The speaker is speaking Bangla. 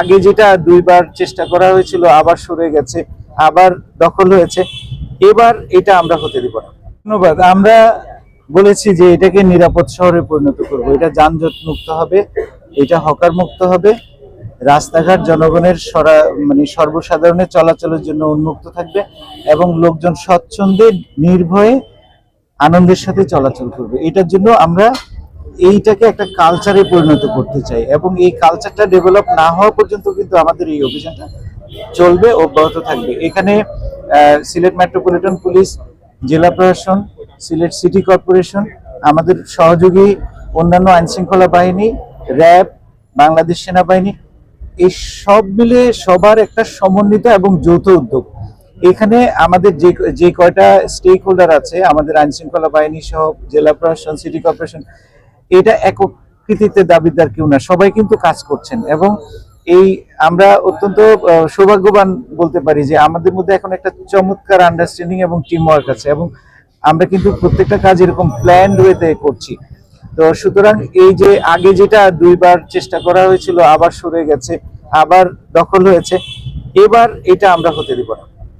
আগে যেটা দুইবার চেষ্টা করা হয়েছিল, আবার সরে গেছে, আবার দখল হয়েছে, এবার এটা আমরা হতে দিব না। ধন্যবাদ। আমরা বলেছি যে এটাকে নিরাপদ শহরে পরিণত করব। এটা যানজট মুক্ত হবে, এটা হকার মুক্ত হবে, রাস্তাঘাট জনগণের সরা মানে সর্বসাধারণের চলাচলের জন্য উন্মুক্ত থাকবে এবং লোকজন স্বচ্ছন্দে, নির্ভয়ে, আনন্দের সাথে চলাচল করবে। এটার জন্য আমরা এইটাকে একটা কালচারে পরিণত করতে চাই এবং এই কালচারটা ডেভেলপ না হওয়া পর্যন্ত কিন্তু আমাদের এই অভিযানটা চলবে, অব্যাহত থাকবে। এখানে সিলেট মেট্রোপলিটন পুলিশ, জেলা প্রশাসন, সিলেট সিটি কর্পোরেশন, আমাদের সহযোগী, অন্যান্য আইনশৃঙ্খলা বাহিনী, র্যাব, বাংলাদেশ সেনাবাহিনী, এই সব মিলে সবার একটা সমন্বিত এবং যৌথ উদ্যোগ। এখানে আমাদের যে যে কয়টা স্টেক হোল্ডার আছে, আমাদের আইনশৃঙ্খলা বাহিনী সহ জেলা প্রশাসন, সিটি কর্পোরেশন এটা কৃতিত্বের দাবিদার কেউ না। সবাই কিন্তু কাজ করছেন এবং এই আমরা অত্যন্ত সৌভাগ্যবান বলতে পারি যে আমাদের মধ্যে এখন একটা চমৎকার আন্ডারস্ট্যান্ডিং এবং টিম ওয়ার্ক আছে এবং আমরা কিন্তু প্রত্যেকটা কাজ এরকম প্ল্যান ওয়েতে করছি। তো সুতরাং এই যে আগে যেটা দুইবার চেষ্টা করা হয়েছিল, আবার সরে গেছে, আবার দখল হয়েছে, এবার এটা আমরা হতে দিব না।